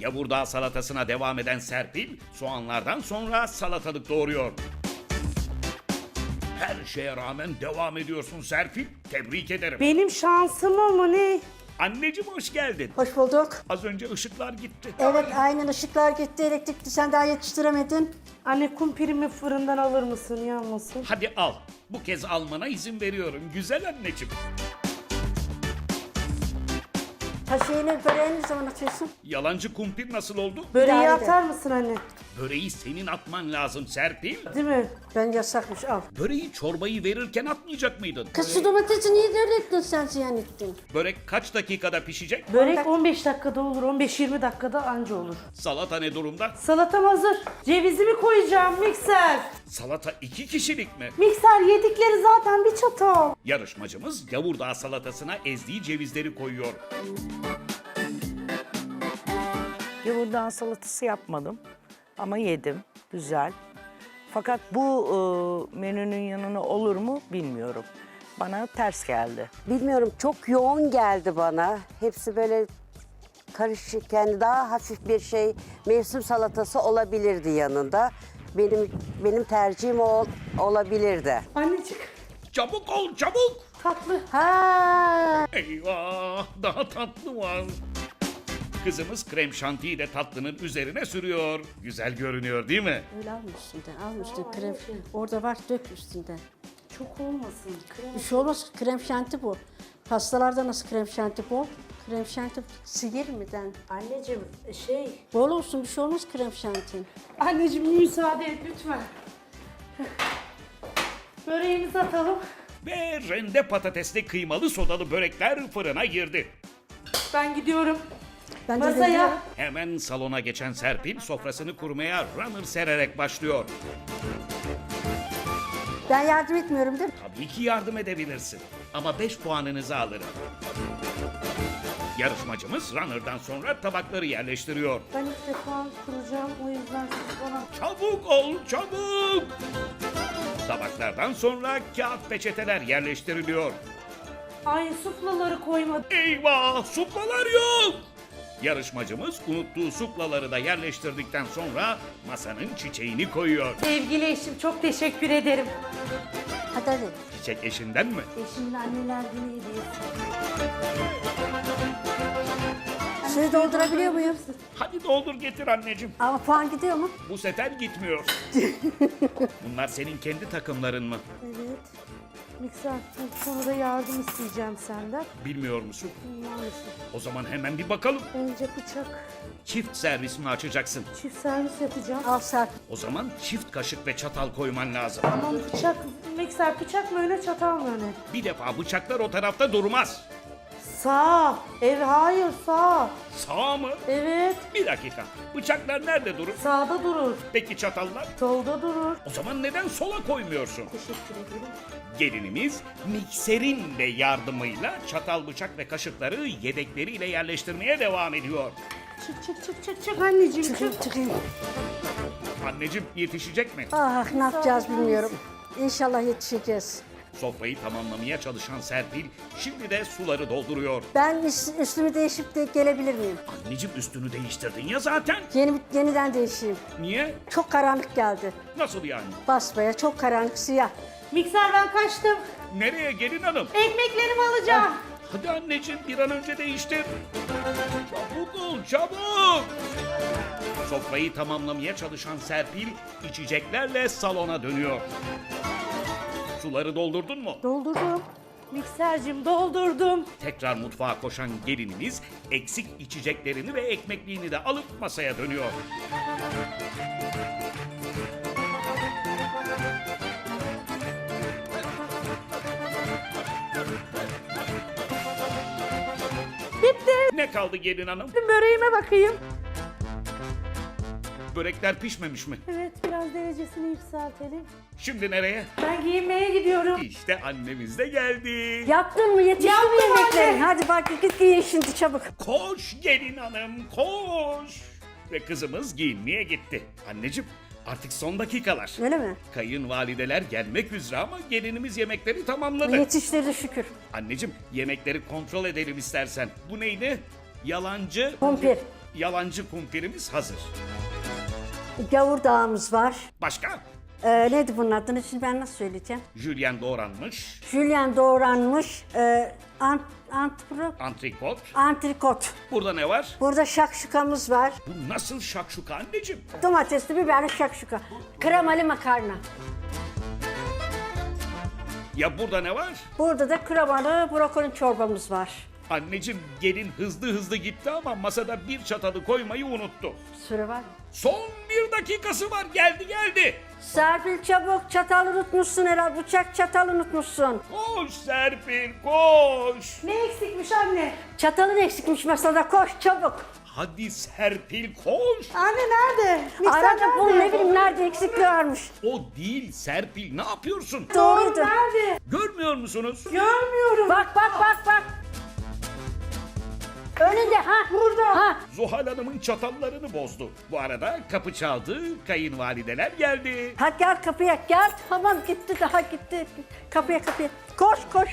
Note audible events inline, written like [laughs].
Yavurdağ salatasına devam eden Serpil, soğanlardan sonra salatalık doğuruyor. Her şeye rağmen devam ediyorsun Serpil. Tebrik ederim. Benim şansıma mı ne? Anneciğim hoş geldin. Hoş bulduk. Az önce ışıklar gitti. Evet aynen ışıklar gitti elektrikli sen daha yetiştiremedin. Anne kumpirimi fırından alır mısın yanmasın? Hadi al. Bu kez almana izin veriyorum. Güzel anneciğim. Ha şeyini böreğini ne zaman atıyorsun? Yalancı kumpir nasıl oldu? Böreği atar mısın anne? Böreği senin atman lazım Serpil. Değil mi? Ben yasakmış al. Böreği çorbayı verirken atmayacak mıydın? Kız şu domatesi niye öyle ettin sen ziyan ettin? Börek kaç dakikada pişecek? Börek 15 dakikada olur, 15-20 dakikada anca olur. Salata ne durumda? Salatam hazır. Cevizimi koyacağım mikser. Salata iki kişilik mi? Mikser yedikleri zaten bir çatal. Yarışmacımız Yavurdağ salatasına ezdiği cevizleri koyuyor. Yavurdan salatası yapmadım ama yedim. Güzel. Fakat bu e, menünün yanına olur mu bilmiyorum. Bana ters geldi. Bilmiyorum çok yoğun geldi bana. Hepsi böyle karışık yani daha hafif bir şey mevsim salatası olabilirdi yanında. Benim benim tercihim o olabilirdi. Annecik Çabuk ol çabuk! tatlı. Ha Eyvah daha tatlı var. Kızımız krem şantiyi de tatlının üzerine sürüyor. Güzel görünüyor değil mi? öyle alma üstünden alma üstünden krem. Orada var dök üstünden. Çok olmasın. Krem. Bir şey olmaz krem şanti bu. Pastalarda nasıl krem şanti bol? Krem şanti sihirmiden. Anneciğim şey... Bol olsun bir şey olmaz krem şantin. Anneciğim müsaade et lütfen. Böreğimizi atalım. Ve rende patatesli kıymalı sodalı börekler fırına girdi. Ben gidiyorum. Ben de Masaya. Hemen salona geçen Serpil sofrasını kurmaya runner sererek başlıyor. Ben yardım etmiyorum değil mi? Tabii ki yardım edebilirsin. Ama 5 puanınızı alırım. Yarışmacımız runner'dan sonra tabakları yerleştiriyor. Ben ilk defa kuracağım o yüzden siz bana... Çabuk ol çabuk! Tabaklardan sonra kağıt peçeteler yerleştiriliyor. Ay suflaları koymadım. Eyvah suplalar yok! Yarışmacımız unuttuğu suplaları da yerleştirdikten sonra masanın çiçeğini koyuyor. Sevgili eşim çok teşekkür ederim. Hadi hadi. Çiçek eşinden mi? Eşimin anneler günü hediyesi. Suyu doldurabiliyor muyum? Hadi doldur getir anneciğim. Ama puan gidiyor mu? Bu sefer gitmiyor. [laughs] Bunlar senin kendi takımların mı? Evet. Mikser bu konuda yardım isteyeceğim senden. Bilmiyor musun? Maalesef. O zaman hemen bir bakalım. Önce bıçak, Çift servis mi açacaksın? çift servis yapacağım. Al Serp. O zaman çift kaşık ve çatal koyman lazım. Tamam bıçak, mikser bıçak mı öne çatal mı öne? Bir defa bıçaklar o tarafta durmaz. Sağ. Evet hayır sağ. Sağ mı? Evet. Bir dakika. Bıçaklar nerede durur? Sağda durur. Peki çatallar? Solda durur. O zaman neden sola koymuyorsun? Teşekkür ederim. Gelinimiz mikserin de yardımıyla çatal, bıçak ve kaşıkları yedekleriyle yerleştirmeye devam ediyor. Çık çık çık çık çık anneciğim çık. Çıkayım çıkayım. Anneciğim yetişecek mi? Ah ne yapacağız bilmiyorum. İnşallah yetişeceğiz. Sofrayı tamamlamaya çalışan Serpil şimdi de suları dolduruyor. Ben üst- üstümü değişip de gelebilir miyim? Anneciğim üstünü değiştirdin ya zaten. Yeni yeniden değişeyim. Niye? Çok karanlık geldi. Nasıl yani? Basbaya çok karanlık siyah. Mikser ben kaçtım. Nereye gelin hanım? Ekmeklerimi alacağım. Hadi anneciğim bir an önce değiştir. Çabuk ol çabuk. Sofrayı tamamlamaya çalışan Serpil içeceklerle salona dönüyor. Suları doldurdun mu? Doldurdum. Miksercim doldurdum. Tekrar mutfağa koşan gelinimiz eksik içeceklerini ve ekmekliğini de alıp masaya dönüyor. Bitti. Ne kaldı gelin hanım? Böreğime bakayım. Börekler pişmemiş mi? Evet biraz derecesini yükseltelim. Şimdi nereye? Ben giyinmeye gidiyorum. İşte annemiz de geldi. Yaptın mı? Yetişti mi yemeklerin? anne. Hadi bak git giyin şimdi çabuk. Koş gelin hanım koş. Ve kızımız giyinmeye gitti. Anneciğim artık son dakikalar. Öyle mi? Kayınvalideler gelmek üzere ama gelinimiz yemekleri tamamladı. Yetiştirdi şükür. Anneciğim yemekleri kontrol edelim istersen. Bu neydi? Yalancı Kumpir. Yalancı kumpirimiz hazır. Gavurdağımız var. Başka? Ee, neydi bunun adını şimdi ben nasıl söyleyeceğim? Jülyen doğranmış, Jülyen doğranmış. E, ant, antipro, antrikot. antrikot. Burada ne var? Burada şakşukamız var. Bu nasıl şakşuka anneciğim? Domatesli biberli şakşuka. Kremalı makarna. Ya burada ne var? Burada da kremalı brokoli çorbamız var. Anneciğim gelin hızlı hızlı gitti ama masada bir çatalı koymayı unuttu. Süre var. Son bir dakikası var geldi geldi. Serpil çabuk çatal unutmuşsun herhalde. Bıçak çatal unutmuşsun. Koş Serpil koş. Ne eksikmiş anne? Çatalın eksikmiş masada koş çabuk. Hadi Serpil koş. Anne nerede? Mikser Arada bul nerede? ne bileyim nerede eksikliği varmış. O değil Serpil ne yapıyorsun? Doğruydu. Nerede? Görmüyor musunuz? Görmüyorum. Bak bak bak bak. Önünde ha. Burada. Ha. Zuhal Hanım'ın çatallarını bozdu. Bu arada kapı çaldı, kayınvalideler geldi. Hadi gel kapıya gel. Tamam gitti daha gitti. Kapıya kapıya. Koş koş.